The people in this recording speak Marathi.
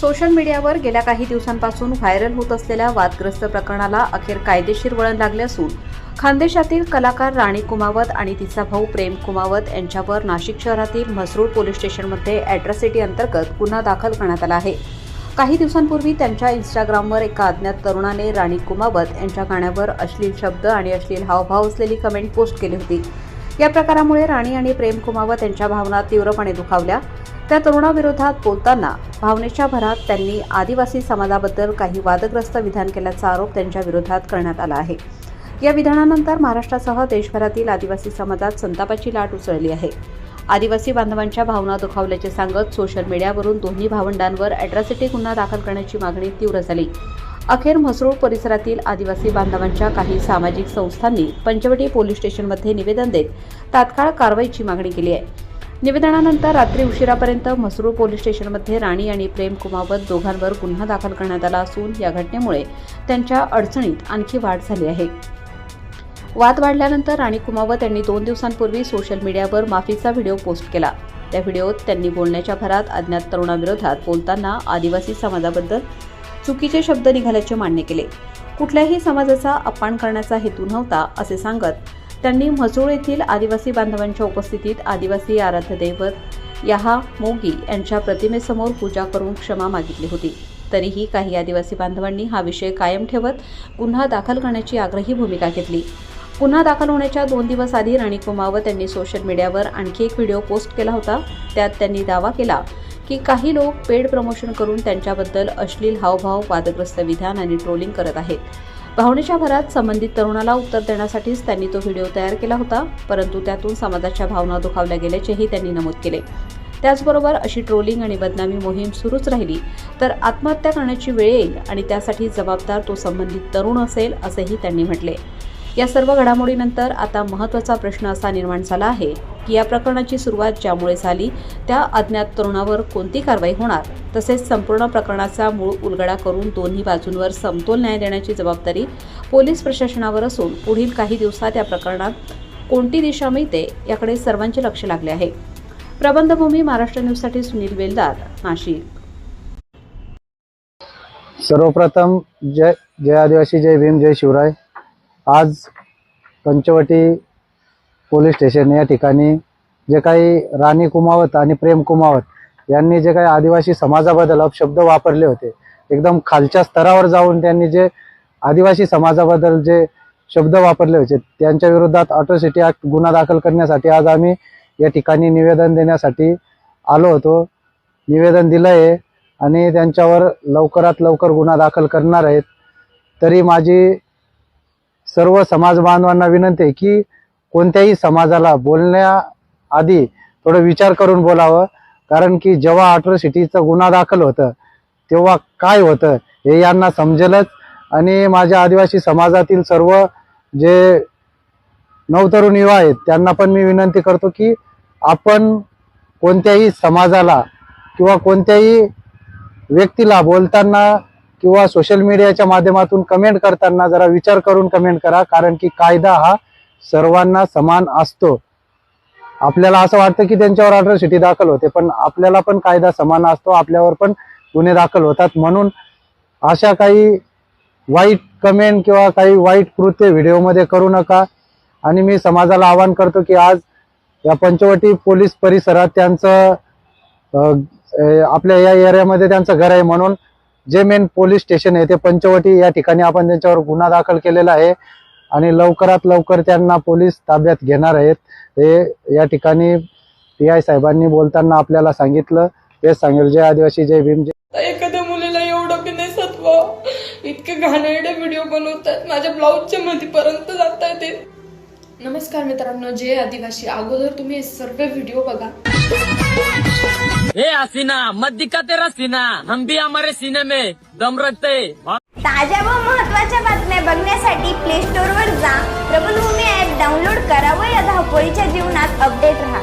सोशल मीडियावर गेल्या काही दिवसांपासून व्हायरल होत असलेल्या वादग्रस्त प्रकरणाला अखेर कायदेशीर वळण लागले असून खानदेशातील कलाकार राणी कुमावत आणि तिचा भाऊ प्रेम कुमावत यांच्यावर नाशिक शहरातील म्हसरूळ पोलीस स्टेशनमध्ये अॅट्रॉसिटी अंतर्गत गुन्हा दाखल करण्यात आला आहे. काही दिवसांपूर्वी त्यांच्या इंस्टाग्रामवर एका अज्ञात तरुणाने राणी कुमावत यांच्या गाण्यावर अश्लील शब्द आणि अश्लील हावभाव असलेली कमेंट पोस्ट केली होती. या प्रकारामुळे राणी आणि प्रेम कुमावत यांच्या भावना तीव्रपणे दुखावल्या. त्या तरुणाविरोधात बोलताना भावनेच्या भरात त्यांनी आदिवासी समाजाबद्दल काही वादग्रस्त विधान केल्याचा आरोप त्यांच्या विरोधात करण्यात आला आहे. या विधानानंतर महाराष्ट्रासह देशभरातील आदिवासी समाजात संतापाची लाट उसळली आहे. आदिवासी बांधवांच्या भावना दुखावल्याचे सांगत सोशल मीडियावरून दोन्ही भावंडांवर अॅट्रॉसिटी गुन्हा दाखल करण्याची मागणी तीव्र झाली. अखेर म्हसरूळ परिसरातील आदिवासी बांधवांच्या काही सामाजिक संस्थांनी पंचवटी पोलीस स्टेशनमध्ये निवेदन देत तात्काळ कारवाईची मागणी केली आहे. निवेदनानंतर रात्री उशिरापर्यंत म्हसरूळ पोलीस स्टेशनमध्ये राणी आणि प्रेम कुमावत दोघांवर गुन्हा दाखल करण्यात आला असून या घटनेमुळे त्यांच्या अडचणीत आणखी वाढ झाली आहे. वाद वाढल्यानंतर राणी कुमावत यांनी दोन दिवसांपूर्वी सोशल मीडियावर माफीचा व्हिडिओ पोस्ट केला. त्या व्हिडिओत त्यांनी बोलण्याच्या भरात अज्ञात तरुणाविरोधात बोलताना आदिवासी समाजाबद्दल चुकीचे शब्द निघाल्याचे मान्य केले. कुठल्याही समाजाचा अपमान करण्याचा हेतू नव्हता असे सांगत त्यांनी म्हसरूळ येथील आदिवासी बांधवांच्या उपस्थितीत आदिवासी आराध्य दैवत याहा मोगी यांच्या प्रतिमेसमोर पूजा करून क्षमा मागितली होती. तरीही काही आदिवासी बांधवांनी हा विषय कायम ठेवत गुन्हा दाखल करण्याची आग्रही भूमिका घेतली. गुन्हा दाखल होण्याच्या दोन दिवस आधी राणी कुमावत यांनी सोशल मीडियावर आणखी एक व्हिडिओ पोस्ट केला होता. त्यात त्यांनी दावा केला की काही लोक पेड प्रमोशन करून त्यांच्याबद्दल अश्लील हावभाव वादग्रस्त विधान आणि ट्रोलिंग करत आहेत. भावनेच्या भरात संबंधित तरुणाला उत्तर देण्यासाठीच त्यांनी तो व्हिडिओ तयार केला होता परंतु त्यातून समाजाच्या भावना दुखावल्या गेल्याचेही त्यांनी नमूद केले. त्याचबरोबर अशी ट्रोलिंग आणि बदनामी मोहीम सुरूच राहिली तर आत्महत्या करण्याची वेळ येईल आणि त्यासाठी जबाबदार तो संबंधित तरुण असेल असेही त्यांनी म्हटले. या सर्व घडामोडीनंतर आता महत्त्वाचा प्रश्न असा निर्माण झाला आहे या प्रकरणाची सुरुवात ज्यामुळे झाली त्या अज्ञात तरुणावर कोणती कारवाई होणार? तसेच संपूर्ण प्रकरणाचा मूळ उलगडा करून दोन्ही बाजूंवर समतोल न्याय देण्याची जबाबदारी पोलीस प्रशासनावर असून पुढील काही दिवसात या प्रकरणात कोणती दिशा मिळते याकडे सर्वांचे लक्ष लागले आहे. प्रबंधभूमी महाराष्ट्र न्यूजसाठी सुनील वेलदार नाशिक. सर्वप्रथम जय जय आदिवासी जय भीम जय शिवराय. आज पंचवटी पोलीस स्टेशन या ठिकाणी जे काही राणी कुमावत आणि प्रेम कुमावत यांनी जे काही आदिवासी समाजाबद्दल अपशब्द वापरले होते एकदम खालच्या स्तरावर जाऊन त्यांनी जे आदिवासी समाजाबद्दल जे शब्द वापरले होते त्यांच्या विरोधात अट्रॉसिटी ऍक्ट गुन्हा दाखल करण्यासाठी आज आम्ही या ठिकाणी निवेदन देण्यासाठी आलो होतो. निवेदन दिलं आहे आणि त्यांच्यावर लवकरात लवकर गुन्हा दाखल करणार आहेत. तरी माझी सर्व समाज बांधवांना विनंती आहे की कोणत्याही समाजाला बोलण्याआधी थोडं विचार करून बोलावं. कारण की जेव्हा अट्रॉसिटीचा गुन्हा दाखल होतं तेव्हा काय होतं हे यांना समजेलच. आणि माझ्या आदिवासी समाजातील सर्व जे नवतरुण युवा आहेत त्यांना पण मी विनंती करतो की आपण कोणत्याही समाजाला किंवा कोणत्याही व्यक्तीला बोलताना किंवा सोशल मीडियाच्या माध्यमातून कमेंट करताना जरा विचार करून कमेंट करा. कारण की कायदा हा सर्वांना समान असतो. आपल्याला असं वाटतं की त्यांच्यावर अट्रॉसिटी दाखल होते पण आपल्याला पण कायदा समान असतो आपल्यावर पण गुन्हे दाखल होतात. म्हणून अशा काही वाईट कमेंट किंवा काही वाईट कृत्य व्हिडिओमध्ये करू नका. आणि मी समाजाला आवाहन करतो की आज या पंचवटी पोलीस परिसरात त्यांचं आपल्या या एरियामध्ये त्यांचं घर आहे. म्हणून जे मेन पोलीस स्टेशन आहे ते पंचवटी या ठिकाणी आपण त्यांच्यावर गुन्हा दाखल केलेला आहे. आणि लवकरात लवकर त्यांना पोलीस ताब्यात घेणार आहेत. हे या ठिकाणी पी आय साहेबांनी बोलताना आपल्याला सांगितलं. तेच सांगेल. जय आदिवासी जय भीम जय एखाद्या मुलीला एवढं बी नाही सत्व? इतके घाणेरडे व्हिडिओ बनवतात. माझ्या ब्लाऊजच्या मध्ये पर्यंत जात ते नमस्कार मित्रांनो जे आदिवासी. अगोदर तुम्ही हे सर्व व्हिडिओ बघा. ए हसीना मत दिखा तेरा सीना. हम भी हमारे सीने में दम रखते ताज्या व महत्त्वाच्या बातम्या बघण्यासाठी प्ले स्टोर वर जा. प्रबलभूमी ऍप डाउनलोड करा व या धावपळीच्या जीवनात अपडेट राहा.